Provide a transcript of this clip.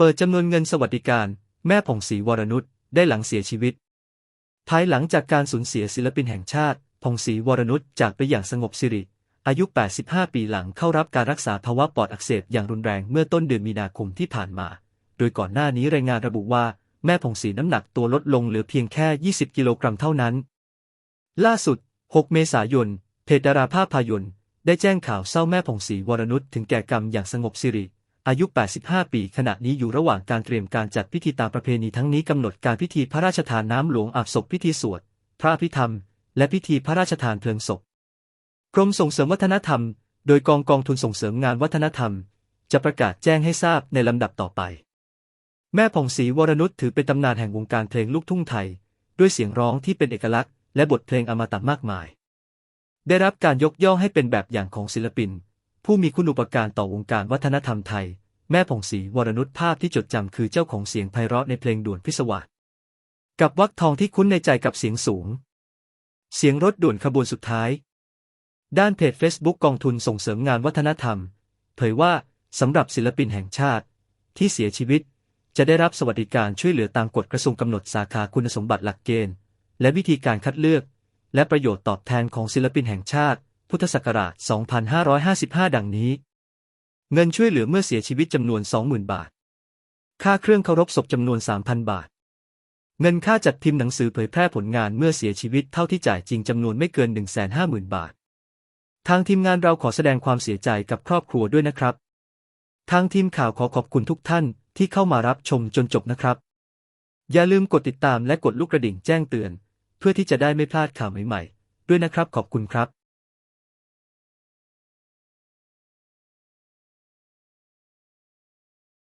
เปิดจำนวนเงินสวัสดิการ แม่ผ่องศรีวรนุชได้หลังเสียชีวิต ภายหลังจากการสูญเสียศิลปินแห่งชาติผ่องศรีวรนุชจากไปอย่างสงบสิริ อายุ 85 ปีหลังเข้ารับการรักษาภาวะปอดอักเสบอย่างรุนแรงเมื่อต้นเดือนมีนาคมที่ผ่านมา โดยก่อนหน้านี้รายงานระบุว่า แม่ผ่องศรีน้ำหนักตัวลดลงเหลือเพียงแค่ 20 กิโลกรัมเท่านั้น ล่าสุด 6 เมษายนเพจดาราภาพยนตร์ได้แจ้งข่าวเศร้าแม่ผ่องศรีวรนุชถึงแก่กรรมอย่างสงบสิริ อายุ 85 ปี ขณะนี้อยู่ระหว่างการเตรียมการจัดพิธีตามประเพณีทั้งนี้กำหนดการพิธีพระราชทานน้ำหลวงอาบศพพิธีสวด พระอภิธรรม และพิธีพระราชทานเพลิงศพ กรมส่งเสริมวัฒนธรรม โดยกองกองทุนส่งเสริมงานวัฒนธรรม จะประกาศแจ้งให้ทราบในลำดับต่อไป แม่ผ่องศรีวรนุชถือเป็นตำนานแห่งวงการเพลงลูกทุ่งไทย ด้วยเสียงร้องที่เป็นเอกลักษณ์และบทเพลงอมตะมากมาย ได้รับการยกย่องให้เป็นแบบอย่างของศิลปิน ผู้มีคุณูปการต่อวงการวัฒนธรรมไทย แม่ผ่องศรีวรนุชภาพที่จดจำคือเจ้าของเสียงไพเราะในเพลงด่วนพิศวาสกับวักทองที่คุ้นในใจกับเสียงสูง เสียงรถด่วนขบวนสุดท้าย ด้านเพจ Facebook กองทุนส่งเสริมงานวัฒนธรรม เผยว่าสำหรับศิลปินแห่งชาติ ที่เสียชีวิต จะได้รับสวัสดิการช่วยเหลือตามกฎกระทรวงกำหนดสาขาคุณสมบัติหลักเกณฑ์ และวิธีการคัดเลือก และประโยชน์ตอบแทนของศิลปินแห่งชาติ พุทธศักราช 2555 ดังนี้ เงินช่วยเหลือเมื่อเสียชีวิตจำนวน 20,000 บาท ค่าเครื่องเคารพศพจำนวน 3,000 บาท เงินค่าจัดพิมพ์หนังสือเผยแพร่ผลงานเมื่อเสียชีวิตเท่าที่จ่ายจริงจำนวนไม่เกิน 150,000 บาท ทางทีมงานเราขอแสดงความเสียใจกับครอบครัวด้วยนะครับ ทางทีมข่าวขอขอบคุณทุกท่านที่เข้ามารับชมจนจบนะครับ อย่าลืมกดติดตามและกดลูกกระดิ่งแจ้งเตือน เพื่อที่จะได้ไม่พลาดข่าวใหม่ๆ ด้วยนะครับขอบคุณครับ